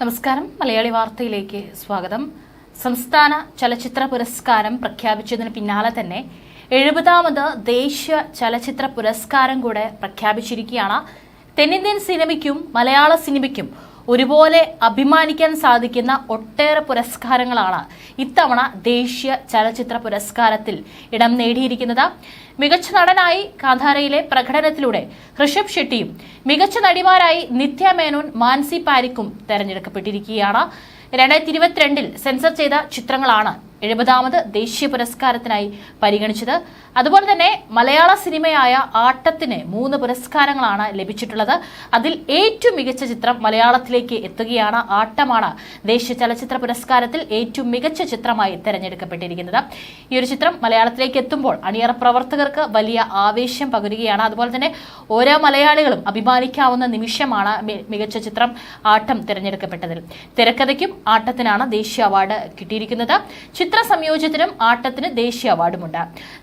നമസ്കാരം. മലയാളി വാർത്തയിലേക്ക് സ്വാഗതം. സംസ്ഥാന ചലച്ചിത്ര പുരസ്കാരം പ്രഖ്യാപിച്ചതിന് പിന്നാലെ തന്നെ എഴുപതാമത് ദേശീയ ചലച്ചിത്ര പുരസ്കാരം കൂടെ പ്രഖ്യാപിച്ചിരിക്കുകയാണ്. തെന്നിന്ത്യൻ സിനിമയ്ക്കും മലയാള സിനിമയ്ക്കും ഒരുപോലെ അഭിമാനിക്കാൻ സാധിക്കുന്ന ഒട്ടേറെ പുരസ്കാരങ്ങളാണ് ഇത്തവണ ദേശീയ ചലച്ചിത്ര പുരസ്കാരത്തിൽ ഇടം നേടിയിരിക്കുന്നത്. മികച്ച നടനായി കാന്താരയിലെ പ്രകടനത്തിലൂടെ ഋഷഭ് ഷെട്ടിയും മികച്ച നടിമാരായി നിത്യ മേനോൻ മാൻസി പാരിക്കും തെരഞ്ഞെടുക്കപ്പെട്ടിരിക്കുകയാണ്. രണ്ടായിരത്തി ഇരുപത്തിരണ്ടിൽ സെൻസർ ചെയ്ത ചിത്രങ്ങളാണ് എഴുപതാമത് ദേശീയ പുരസ്കാരത്തിനായി പരിഗണിച്ചത്. അതുപോലെ തന്നെ മലയാള സിനിമയായ ആട്ടത്തിന് മൂന്ന് പുരസ്കാരങ്ങളാണ് ലഭിച്ചിട്ടുള്ളത്. അതിൽ ഏറ്റവും മികച്ച ചിത്രം മലയാളത്തിലേക്ക് എത്തുകയാണ് ആട്ടമാണ്. ദേശീയ ചലച്ചിത്ര പുരസ്കാരത്തിൽ ഏറ്റവും മികച്ച ചിത്രമായി തെരഞ്ഞെടുക്കപ്പെട്ടിരിക്കുന്നത്. ഈ ഒരു ചിത്രം മലയാളത്തിലേക്ക് എത്തുമ്പോൾ അണിയറ പ്രവർത്തകർക്ക് വലിയ ആവേശം പകരുകയാണ്. അതുപോലെ തന്നെ ഓരോ മലയാളികളും അഭിമാനിക്കാവുന്ന നിമിഷമാണ് മികച്ച ചിത്രം ആട്ടം തിരഞ്ഞെടുക്കപ്പെട്ടതിൽ. തിരക്കഥയ്ക്കും ആട്ടത്തിനാണ് ദേശീയ അവാർഡ് കിട്ടിയിരിക്കുന്നത്. സംയോജനത്തിനും ആട്ടത്തിന് ദേശീയ അവാർഡുമുണ്ട്.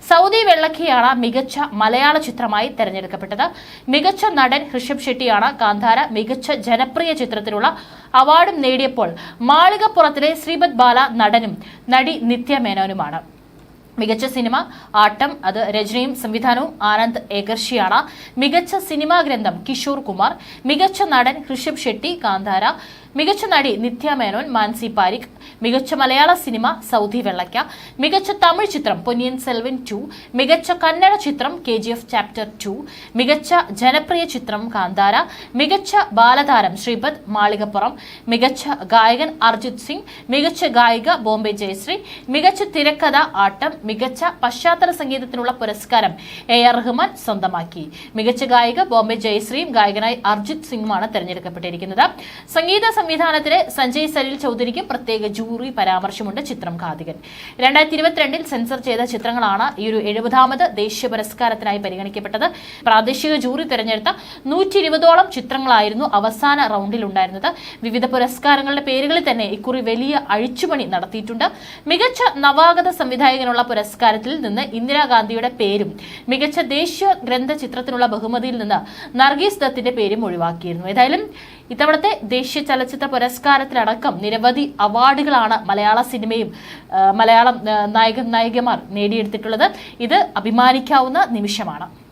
സൗദി വെള്ളക്കയാണ് മികച്ച മലയാള ചിത്രമായി തെരഞ്ഞെടുക്കപ്പെട്ടത്. മികച്ച നടൻ ഋഷഭ് ഷെട്ടിയാണ് കാന്താര മികച്ച ജനപ്രിയ ചിത്രത്തിനുള്ള അവാർഡും നേടിയപ്പോൾ മാളികപ്പുറത്തിലെ ശ്രീപദ് ബാല നടനും നടി നിത്യ മേനോനുമാണ്. മികച്ച സിനിമ ആട്ടം അത് രചനയും സംവിധാനവും ആനന്ദ് ഏകർഷിയാണ്. മികച്ച സിനിമാ ഗ്രന്ഥം കിഷോർ കുമാർ മികച്ച നടൻ ഋഷഭ് ഷെട്ടി കാന്താര മികച്ച നടി നിത്യ മേനോൻ മാൻസി പാരിഖ് മികച്ച മലയാള സിനിമ സൗദി വെള്ളയ്ക്ക മികച്ച തമിഴ് ചിത്രം പൊന്നിയൻ സെൽവൻ ടു മികച്ച കന്നഡ ചിത്രം K G F chapter two മികച്ച ജനപ്രിയ ചിത്രം കാന്താര മികച്ച ബാലതാരം ശ്രീപദ് മാളികപ്പുറം മികച്ച ഗായകൻ അർജിത് സിംഗ് മികച്ച ഗായിക ബോംബെ ജയശ്രീ മികച്ച തിരക്കഥ ആട്ടം മികച്ച പശ്ചാത്തല സംഗീതത്തിനുള്ള പുരസ്കാരം എ ആർ റഹ്മാൻ സ്വന്തമാക്കി. മികച്ച ഗായിക ബോംബെ ജയശ്രീയും ഗായകനായി അർജിത് സിംഗുമാണ് തെരഞ്ഞെടുക്കപ്പെട്ടിരിക്കുന്നത്. സംഗീത സംവിധാനത്തിന് സഞ്ജയ് സലിൽ ചൗധരിക്ക് പ്രത്യേക ജൂറി പരാമർശമുണ്ട് ചിത്രം കാതികൻ. രണ്ടായിരത്തി ഇരുപത്തിരണ്ടിൽ സെൻസർ ചെയ്ത ചിത്രങ്ങളാണ് ഈ ഒരു എഴുപതാമത് ദേശീയ പുരസ്കാരത്തിനായി പരിഗണിക്കപ്പെട്ടത്. പ്രാദേശിക ജൂറി തെരഞ്ഞെടുത്ത നൂറ്റി ഇരുപതോളം ചിത്രങ്ങളായിരുന്നു അവസാന റൗണ്ടിൽ ഉണ്ടായിരുന്നത്. വിവിധ പുരസ്കാരങ്ങളുടെ പേരുകളിൽ തന്നെ ഇക്കുറി വലിയ അഴിച്ചുപണി നടത്തിയിട്ടുണ്ട്. മികച്ച നവാഗത സംവിധായകനുള്ള പുരസ്കാരത്തിൽ നിന്ന് ഇന്ദിരാഗാന്ധിയുടെ പേരും മികച്ച ദേശീയ ഗ്രന്ഥ ചിത്രത്തിനുള്ള ബഹുമതിയിൽ നിന്ന് നർഗീസ് ദത്തിന്റെ പേരും ഒഴിവാക്കിയിരുന്നു. ഏതായാലും ഇത്തവണത്തെ ദേശീയ ചലച്ചിത്ര പുരസ്കാരത്തിലടക്കം നിരവധി അവാർഡുകളാണ് മലയാള സിനിമയും മലയാളം നായകൻ നായികമാർ നേടിയെടുത്തിട്ടുള്ളത്. ഇത് അഭിമാനിക്കാവുന്ന നിമിഷമാണ്.